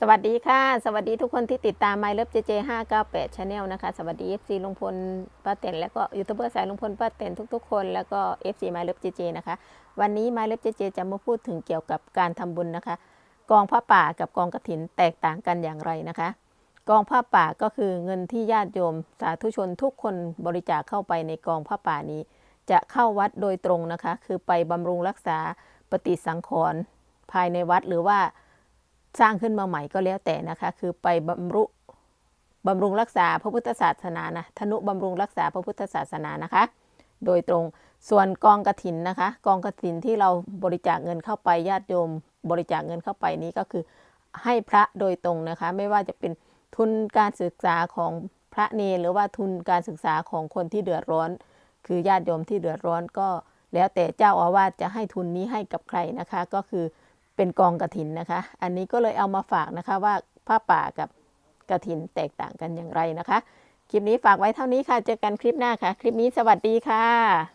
สวัสดีค่ะ สวัสดีทุกคนที่ติดตาม My Love JJ 598 Channel นะคะ สวัสดี FC ลุงพลป้าเต็นแล้วก็ยูทูบเบอร์สายลุงพลป้าเต็นทุกๆ คนแล้วก็ FC My Love JJ นะคะ วันนี้ My Love JJ จะมาพูดถึงเกี่ยวกับการทำบุญนะคะ กองผ้าป่ากับกองกระถินแตกต่างกันอย่างไรนะคะ กองผ้าป่าก็คือเงินที่ญาติโยม สาธุชนทุกคนบริจาคเข้าไปในกองผ้าป่านี้ จะเข้าวัดโดยตรงนะคะ คือไปบำรุงรักษาปฏิสังขรณ์ภายในวัดหรือว่า สร้างขึ้นมาใหม่ก็แล้วแต่นะคะ คือไปบำรุบำรุงรักษาพระพุทธศาสนานะธนุบำรุงรักษาพระพุทธศาสนานะคะ โดยตรงส่วนกองกระถินนะคะ กองกระถินที่เราบริจาคเงินเข้าไปญาติโยม บริจาคเงินเข้าไปนี้ก็คือให้พระโดยตรงนะคะ ไม่ว่าจะเป็นทุนการศึกษาของพระเนรหรือว่าทุนการศึกษาของคนที่เดือดร้อน คือญาติโยมที่เดือดร้อนก็แล้วแต่เจ้าอาวาสจะให้ทุนนี้ให้กับใครนะคะ ก็คือ เป็นกองกระถินนะคะ อันนี้ก็เลยเอามาฝากนะคะว่าผ้าป่ากับกระถินแตกต่างกันอย่างไรนะคะ คลิปนี้ฝากไว้เท่านี้ค่ะ เจอกันคลิปหน้าค่ะ คลิปนี้สวัสดีค่ะ